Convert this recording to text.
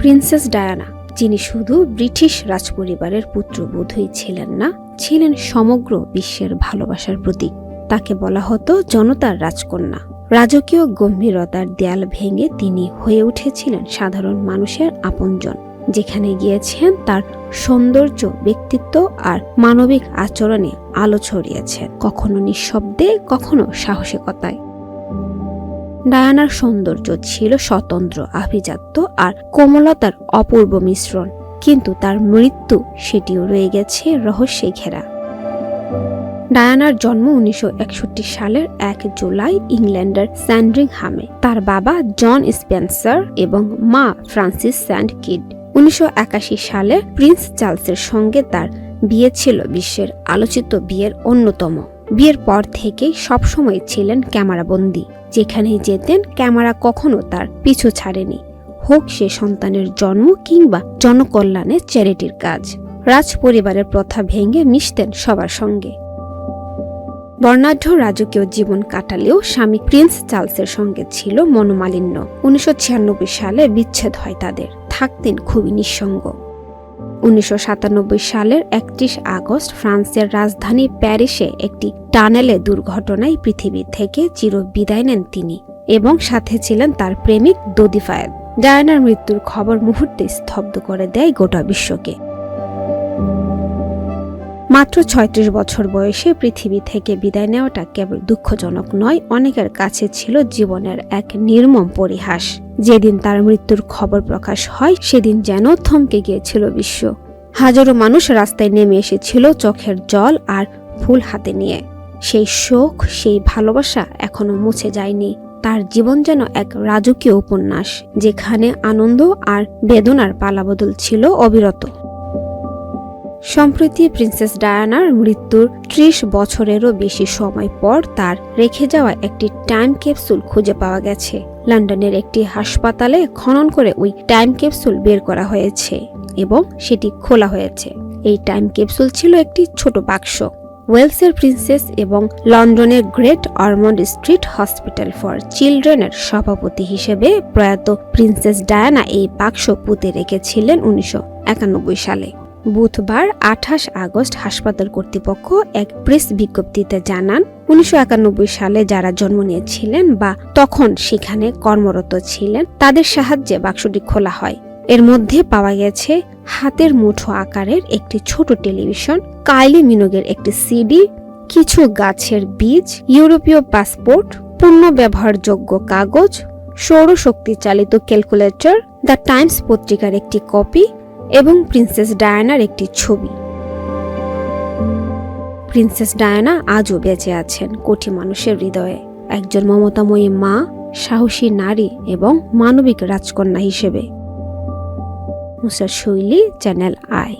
Princess Diana, যিনি শুধু British রাজপরিবারের পুত্রবোধই ছিলেন না, ছিলেন সমগ্র বিশ্বের ভালোবাসার প্রতীক। তাকে বলা হতো জনতার রাজকন্যা। রাজকীয় গম্ভীরতার দেয়াল ভেঙে তিনি হয়ে উঠেছিলেন সাধারণ মানুষের আপনজন, যেখানে গিয়েছেন তার সৌন্দর্য, ব্যক্তিত্ব আর মানবিক আচরণে আলো ছড়িয়েছেন কখনো নিঃশব্দে, কখনো সাহসিকতায়। ডায়ানার সৌন্দর্য ছিল স্বতন্ত্র, আভিজাত্য আর কোমলতার অপূর্ব মিশ্রণ। কিন্তু তার মৃত্যু সেটিও রয়ে গেছে রহস্যে ঘেরা। ডায়ানার জন্ম উনিশশো একষট্টি সালের এক জুলাই ইংল্যান্ডের স্যান্ড্রিংহামে। তার বাবা জন স্পেন্সার এবং মা ফ্রান্সিস স্যান্ড কিড। উনিশশো একাশি সালে প্রিন্স চার্লসের সঙ্গে তার বিয়ে ছিল বিশ্বের আলোচিত বিয়ের অন্যতম। বিয়ের পর থেকেই সবসময় ছিলেন ক্যামেরাবন্দি যেখানেই যেতেন, ক্যামেরা কখনো তার পিছু ছাড়েনি। হোক সে সন্তানের জন্ম কিংবা জনকল্যাণে চ্যারিটির কাজ। রাজ পরিবারের প্রথা ভেঙে মিশতেন সবার সঙ্গে। বর্ণাঢ্য রাজকীয় জীবন কাটালেও স্বামী প্রিন্স চার্লসের সঙ্গে ছিল মনোমালিন্য। উনিশশো ছিয়ানব্বই সালে বিচ্ছেদ হয় তাদের। থাকতেন খুবই নিঃসঙ্গ। উনিশশো সাতানব্বই সালের একত্রিশ আগস্ট ফ্রান্সের রাজধানী প্যারিসে একটি টানেলে দুর্ঘটনায় পৃথিবী থেকে চির বিদায় নেন তিনি এবং সাথে ছিলেন তার প্রেমিক দদিফায়েদ ডায়ানার মৃত্যুর খবর মুহূর্তে স্তব্ধ করে দেয় গোটা বিশ্বকে। মাত্র ছয়ত্রিশ বছর বয়সে পৃথিবী থেকে বিদায় নেওয়াটা কেবল দুঃখজনক নয়, অনেকের কাছে ছিল জীবনের এক নির্মম পরিহাস। যেদিন তার মৃত্যুর খবর প্রকাশ হয়, সেদিন যেন থমকে গিয়েছিল বিশ্ব। হাজারো মানুষ রাস্তায় নেমে এসেছিল চোখের জল আর ফুল হাতে নিয়ে। সেই শোক, সেই ভালোবাসা এখনও মুছে যায়নি। তার জীবন যেন এক রাজকীয় উপন্যাস, যেখানে আনন্দ আর বেদনার পালাবদল ছিল অবিরত। সম্প্রতি প্রিন্সেস ডায়ানার মৃত্যুর ত্রিশ বছরেরও বেশি সময় পর তার রেখে যাওয়া একটি টাইম ক্যাপসুল খুঁজে পাওয়া গেছে। লন্ডনের একটি হাসপাতালে খনন করে ওই টাইম ক্যাপসুল বের করা হয়েছে এবং সেটি খোলা হয়েছে। এই টাইম ক্যাপসুল ছিল একটি ছোট বাক্স। ওয়েলসের প্রিন্সেস এবং লন্ডনের Great Ormond Street Hospital for চিলড্রেনের সভাপতি হিসেবে প্রয়াত প্রিন্সেস ডায়ানা এই বাক্স পুঁতে রেখেছিলেন উনিশশো একানব্বই সালে। বুধবার আঠাশ আগস্ট হাসপাতাল কর্তৃপক্ষ এক প্রেস বিজ্ঞপ্তিতে জানান, উনিশশো একানব্বই সালে যারা জন্ম নিয়েছিলেন বা তখন সেখানে কর্মরত ছিলেন, তাদের সাহায্যে বাক্সটি খোলা হয়। এর মধ্যে পাওয়া গেছে হাতের মুঠো আকারের একটি ছোট টেলিভিশন, কাইলি মিনোগের একটি সিডি, কিছু গাছের বীজ, ইউরোপীয় পাসপোর্ট পূর্ণ ব্যবহারযোগ্য কাগজ, সৌরশক্তি চালিত ক্যালকুলেটর, দ্য টাইমস পত্রিকার একটি কপি এবং প্রিন্সেস ডায়ানার একটি ছবি। প্রিন্সেস ডায়ানা আজও বেঁচে আছেন কোটি মানুষের হৃদয়ে। একজন মমতাময়ী মা, সাহসী নারী এবং মানবিক রাজকন্যা হিসেবে। মুসার শৈলী চ্যানেল আই।